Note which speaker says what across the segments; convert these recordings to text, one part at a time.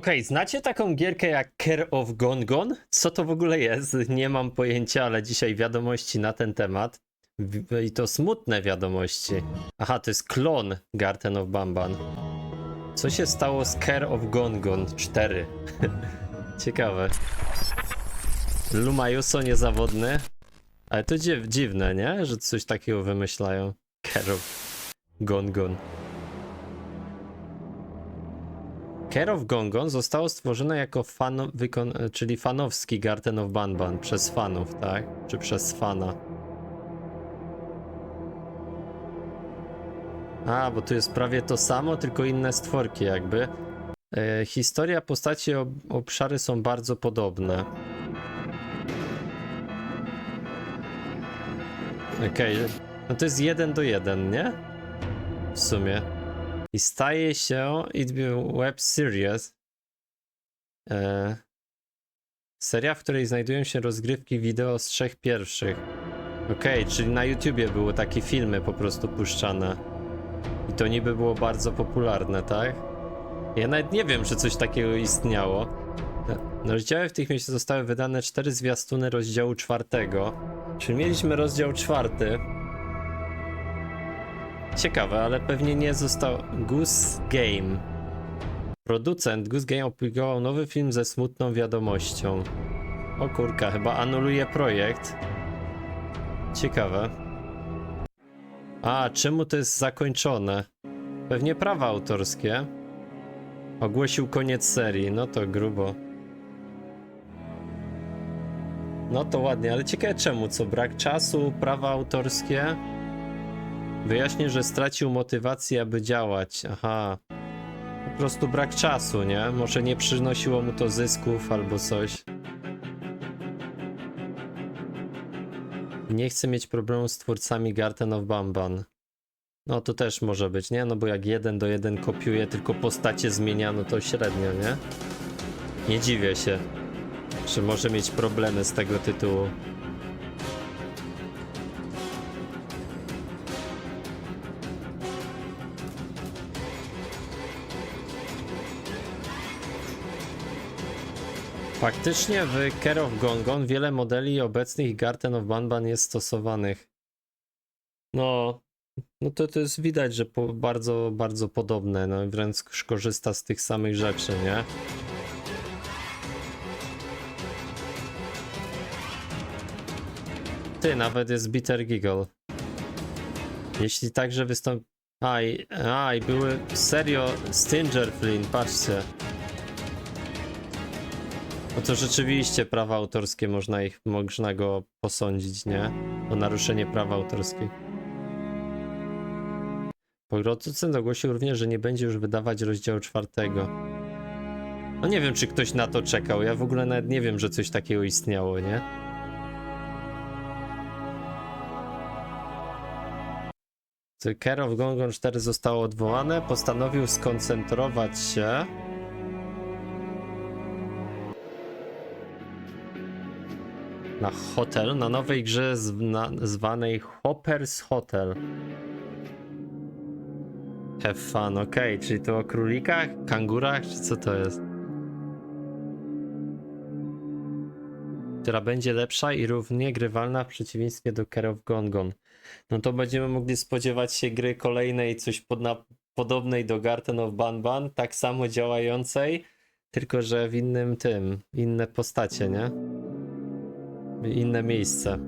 Speaker 1: Okej, znacie taką gierkę jak Care of Gone? Co to w ogóle jest? Nie mam pojęcia, ale dzisiaj wiadomości na ten temat. I to smutne wiadomości. Aha, to jest klon Garten of Bamban. Co się stało z Care of Gone 4? Ciekawe. Lumajuso niezawodny. Ale to dziw, dziwne, nie? Że coś takiego wymyślają. Care of Gone Care of Gongon zostało stworzone jako fan, czyli fanowski Garden of Banban przez fanów, tak? Czy przez fana? A, bo tu jest prawie to samo, tylko inne stworki jakby. E, historia postaci, ob, obszary są bardzo podobne. Okej, no to jest jeden do jeden, nie? W sumie. I staje się it be web series. E, seria, w której znajdują się rozgrywki wideo z trzech pierwszych. Okej, czyli na YouTubie były takie filmy po prostu puszczane. I to niby było bardzo popularne, tak? Ja nawet nie wiem, czy coś takiego istniało. Na rozdziale w tych miejscach zostały wydane cztery zwiastuny rozdziału czwartego. Czyli mieliśmy rozdział czwarty. Ciekawe, ale pewnie nie został. Goose Game. Producent Goose Game opublikował nowy film ze smutną wiadomością. O kurka, chyba anuluje projekt. Ciekawe. A, czemu to jest zakończone? Pewnie prawa autorskie. Ogłosił koniec serii, no to grubo. No to ładnie, ale ciekawe czemu, co brak czasu, prawa autorskie? Wyjaśnię, że stracił motywację, aby działać. Aha. Po prostu brak czasu, nie? Może nie przynosiło mu to zysków albo coś. Nie chcę mieć problemu z twórcami Garten of Bamban. No to też może być, nie? No bo jak jeden do jeden kopiuje, tylko postacie zmienia, no to średnio, nie? Nie dziwię się, że może mieć problemy z tego tytułu. Faktycznie w Care of Gongon wiele modeli obecnych Garten of Banban jest stosowanych. No, no to, to jest widać, że po, bardzo, bardzo podobne, no wręcz korzysta z tych samych rzeczy, nie? Ty, nawet jest Bitter Giggle. Jeśli także wystąpi... A i, a, i były... Serio, Stinger Flynn, patrzcie. No to rzeczywiście prawa autorskie można ich, można go posądzić, nie? O naruszenie praw autorskich. Producent ogłosił również, że nie będzie już wydawać rozdziału czwartego. No nie wiem, czy ktoś na to czekał. Ja w ogóle nawet nie wiem, że coś takiego istniało, nie? Care of Gongon 4 zostało odwołane. Postanowił skoncentrować się na hotel, na nowej grze zna, zwanej Hoppers Hotel. Have fun, okej, czyli to o królikach, kangurach, czy co to jest? Która będzie lepsza i równie grywalna w przeciwieństwie do Care of Gongon. No to będziemy mogli spodziewać się gry kolejnej, coś pod, na, podobnej do Garten of Banban, tak samo działającej, tylko że w innym tym, inne postacie, nie? Inne miejsce.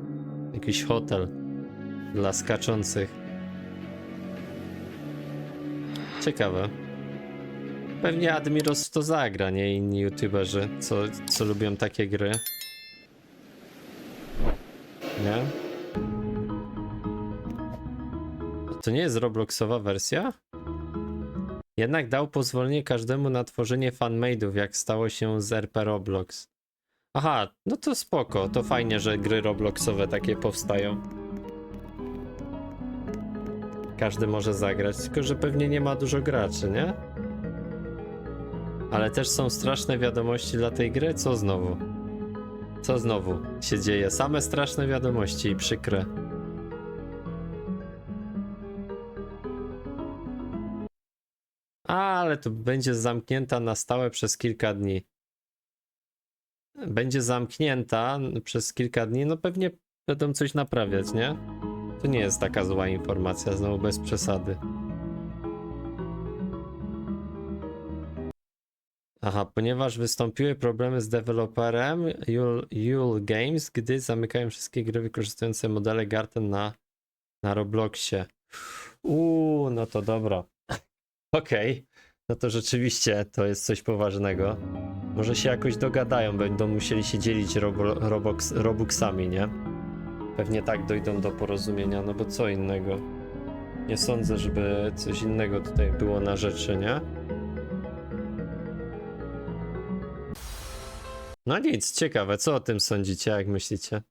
Speaker 1: Jakiś hotel dla skaczących. Ciekawe. Pewnie Admiros to zagra, nie inni youtuberzy, co, co lubią takie gry. Nie? To nie jest Robloxowa wersja? Jednak dał pozwolenie każdemu na tworzenie fanmade'ów, jak stało się z RP Roblox. Aha, no to spoko, to fajnie, że gry Robloxowe takie powstają. Każdy może zagrać, tylko że pewnie nie ma dużo graczy, nie? Ale też są straszne wiadomości dla tej gry, co znowu? Co znowu się dzieje? Same straszne wiadomości i przykre. A, ale to będzie zamknięta na stałe przez kilka dni. Będzie zamknięta przez kilka dni, no pewnie będą coś naprawiać, nie? To nie jest taka zła informacja, znowu bez przesady. Aha, ponieważ wystąpiły problemy z deweloperem Yule, Games, gdy zamykają wszystkie gry wykorzystujące modele Garten na, na Robloxie. Uuu, no to dobra. Okej, no to rzeczywiście to jest coś poważnego. Może się jakoś dogadają, będą musieli się dzielić robo, robox, robuxami, nie? Pewnie tak dojdą do porozumienia, no bo co innego? Nie sądzę, żeby coś innego tutaj było na rzeczy, nie? No nic, ciekawe, co o tym sądzicie, jak myślicie?